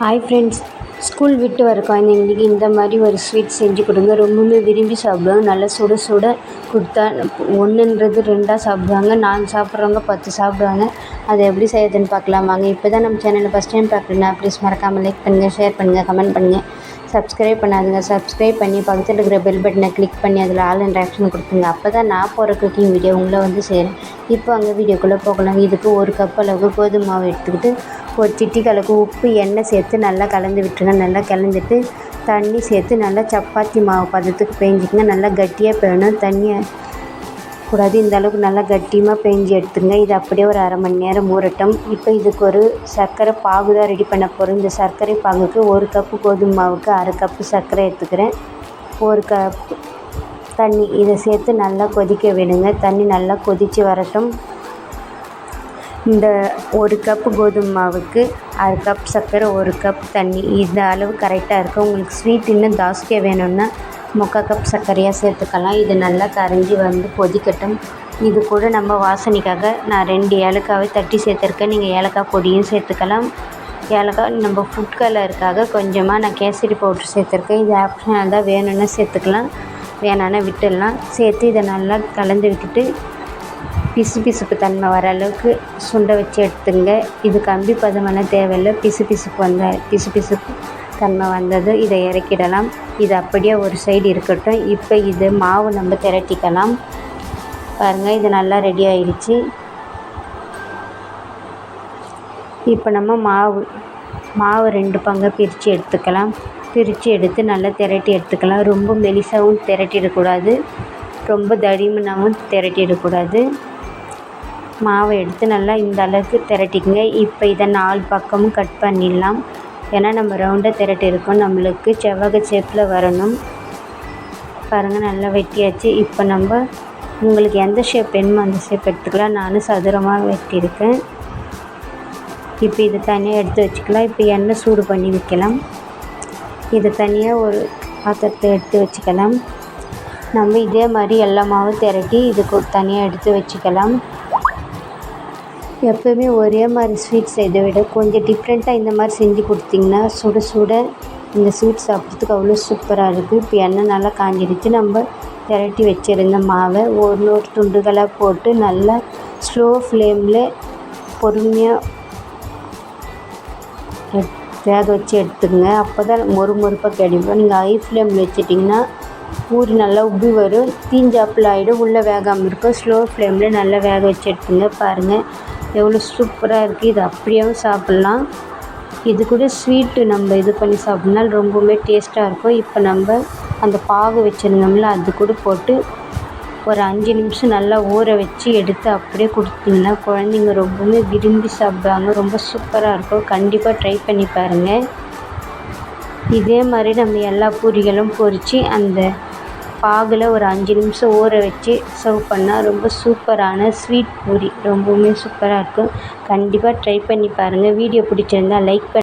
Hi friends school விட்டு வர குழந்தைங்களுக்கு இந்த மாதிரி ஒரு ஸ்வீட் செஞ்சு கொடுங்க. ரொம்பவுமே விரும்பி சாப்பிடுவாங்க. நல்லா சுட சுட கொடுத்தா ஒன்றுன்றது ரெண்டாக சாப்பிடுவாங்க. நான் சாப்பிட்றவங்க பத்து சாப்பிடுவாங்க. அதை எப்படி செய்யறதுன்னு பார்க்கலாம். வாங்க இப்போ தான் நம்ம சேனலை ஃபஸ்ட் டைம் பார்க்குறேன்னா ப்ளீஸ் மறக்காமல் லைக் பண்ணுங்கள் ஷேர் பண்ணுங்கள் கமெண்ட் பண்ணுங்கள் சப்ஸ்கிரைப் பண்ணாதுங்க. சப்ஸ்கிரைப் பண்ணி பக்கத்தில் இருக்கிற பெல் பட்டனை கிளிக் பண்ணி அதில் ஆல் இன்ட்ராக்ஷன் ஆக்ஷன் கொடுத்துங்க அப்போ தான் நான் போகிற குக்கிங் வீடியோ உங்களை வந்து சேரும். இப்போ அங்கே வீடியோக்குள்ளே போகலாம். இதுக்கு ஒரு கப் அளவுக்கு கோதுமை மாவு எடுத்துக்கிட்டு ஒரு சிட்டிக்கு அளவுக்கு உப்பு எண்ணெய் சேர்த்து நல்லா கலந்து விட்டுருங்க. நல்லா கலந்துட்டு தண்ணி சேர்த்து நல்லா சப்பாத்தி மாவு பதத்துக்கு பேஞ்சிக்கங்க. நல்லா கட்டியாக பேணும். தண்ணியை கூடாது இந்த அளவுக்கு நல்லா கட்டியமாக பேஞ்சி எடுத்துங்க இது அப்படியே ஒரு அரை மணி நேரம் ஊறட்டும். இப்போ இதுக்கு ஒரு சர்க்கரை பாகு தான் ரெடி பண்ண போகிறோம் இந்த சர்க்கரை பாகுக்கு ஒரு கப்பு கோதுமை மாவுக்கு அரை கப்பு சர்க்கரை எடுத்துக்கிறேன். ஒரு கப் தண்ணி இதை சேர்த்து நல்லா கொதிக்க விடுங்க. தண்ணி நல்லா கொதித்து வரட்டும். இந்த ஒரு கப்பு கோதுமை மாவுக்கு அரை கப் சர்க்கரை ஒரு கப் தண்ணி. இந்த அளவு கரெக்டாக இருக்கும். உங்களுக்கு ஸ்வீட் இன்னும் ஜாஸ்தியாக வேணும்னா முக்கால் கப் சர்க்கரையாக சேர்த்துக்கலாம். இது நல்லா கரைஞ்சி வந்து கொதிக்கட்டும். இது கூட நம்ம வாசனைக்காக நான் ரெண்டு ஏலக்காவை தட்டி சேர்த்துருக்கேன். நீங்கள் ஏலக்காய் பொடியும் சேர்த்துக்கலாம். ஏலக்காய் நம்ம ஃபுட் கலருக்காக கொஞ்சமாக நான் கேசரி பவுட்ரு சேர்த்துருக்கேன். இது ஆப்ஷனல் தான் வேணும்னா சேர்த்துக்கலாம். வேணான்னா விட்டுடலாம். சேர்த்து இதை நல்லா கலந்து விட்டுட்டு பிசு பிசுப்பு தன்மை வர அளவுக்கு சுண்டை வச்சு எடுத்துங்க. இது கம்பி பதமெல்லாம் தேவையில்லை. பிசு பிசுப்பு வந்த பிசு பிசுப்பு தன்மை வந்தது. இதை இறக்கிடலாம். இது அப்படியே ஒரு சைடு இருக்கட்டும். இப்போ இது மாவு நம்ம திரட்டிக்கலாம். பாருங்கள் இது நல்லா ரெடி ஆயிடுச்சு இப்போ நம்ம மாவு மாவு ரெண்டு பங்காக பிரித்து எடுத்துக்கலாம். பிரித்து எடுத்து நல்லா திரட்டி எடுத்துக்கலாம். ரொம்ப மெலிசாகவும் திரட்டிடக்கூடாது. ரொம்ப தடிமனாகவும் திரட்டிடக்கூடாது. மாவை எடுத்து நல்லா இந்த அளவுக்கு திரட்டிக்கங்க. இப்போ இதை நாலு பக்கமும் கட் பண்ணிடலாம். ஏன்னா நம்ம ரவுண்டாக திரட்டியிருக்கோம் நம்மளுக்கு செவ்வக ஷேப்பில் வரணும். பாருங்கள் நல்லா வெட்டியாச்சு. இப்போ நம்ம உங்களுக்கு எந்த ஷேப் வேணுமோ அந்த ஷேப் எடுத்துக்கலாம். நானும் சதுரமாக வெட்டியிருக்கேன். இப்போ இது தனியாக எடுத்து வச்சுக்கலாம். இப்போ எண்ணெய் சூடு பண்ணி வைக்கலாம். இது தனியாக ஒரு பாத்திரத்தை எடுத்து வச்சுக்கலாம். நம்ம இதே மாதிரி எல்லா மாவும் திரட்டி இதுக்கு தனியாக எடுத்து வச்சுக்கலாம். எப்போயுமே ஒரே மாதிரி ஸ்வீட் செய்தை விட கொஞ்சம் டிஃப்ரெண்ட்டாக இந்த மாதிரி செஞ்சு கொடுத்தீங்கன்னா சுட சுட இந்த ஸ்வீட் சாப்பிட்றதுக்கு அவ்வளோ சூப்பராக இருக்குது இப்போ எண்ணெய் நல்லா காஞ்சிடுச்சு. நம்ம திரட்டி வச்சுருந்த மாவை ஒரு ஒரு துண்டுகளாக போட்டு நல்லா ஸ்லோ ஃப்ளேமில் பொறுமையாக வேக வச்சு எடுத்துக்கங்க. அப்போ தான் மொறு மொறுப்பாக கிடைக்கும். நீங்கள் ஹை ஃப்ளேமில் வச்சிட்டிங்கன்னா ஊறி நல்லா உப்பி வரும். தீஞ்சாப்பில் ஆகிடும் உள்ளே வேகாமல் இருக்கும். ஸ்லோ ஃப்ளேமில் நல்லா வேக வச்சு எடுத்துங்க. பாருங்கள் எவ்வளோ சூப்பராக இருக்குது இது அப்படியேவும் சாப்பிட்லாம். இது கூட ஸ்வீட்டு நம்ம இது பண்ணி சாப்பிட்னா ரொம்பவுமே டேஸ்ட்டாக இருக்கும். இப்போ நம்ம அந்த பாகு வச்சுருந்தோம்ல அது கூட போட்டு ஒரு அஞ்சு நிமிஷம் நல்லா ஊற வச்சு எடுத்து அப்படியே கொடுத்தீங்கன்னா குழந்தைங்க ரொம்பவுமே விரும்பி சாப்பிடுவாங்க. ரொம்ப சூப்பராக இருக்கும். கண்டிப்பாக ட்ரை பண்ணி பாருங்கள் இதே மாதிரி நம்ம எல்லா பூரிகளும் பொரித்து அந்த பாகில் ஒரு அஞ்சு நிமிஷம் ஊற வச்சு சர்வ் பண்ணால் ரொம்ப சூப்பரான ஸ்வீட் பூரி. ரொம்பவுமே சூப்பராக இருக்கும். கண்டிப்பாக ட்ரை பண்ணி பாருங்கள் வீடியோ பிடிச்சிருந்தா லைக் பண்ணி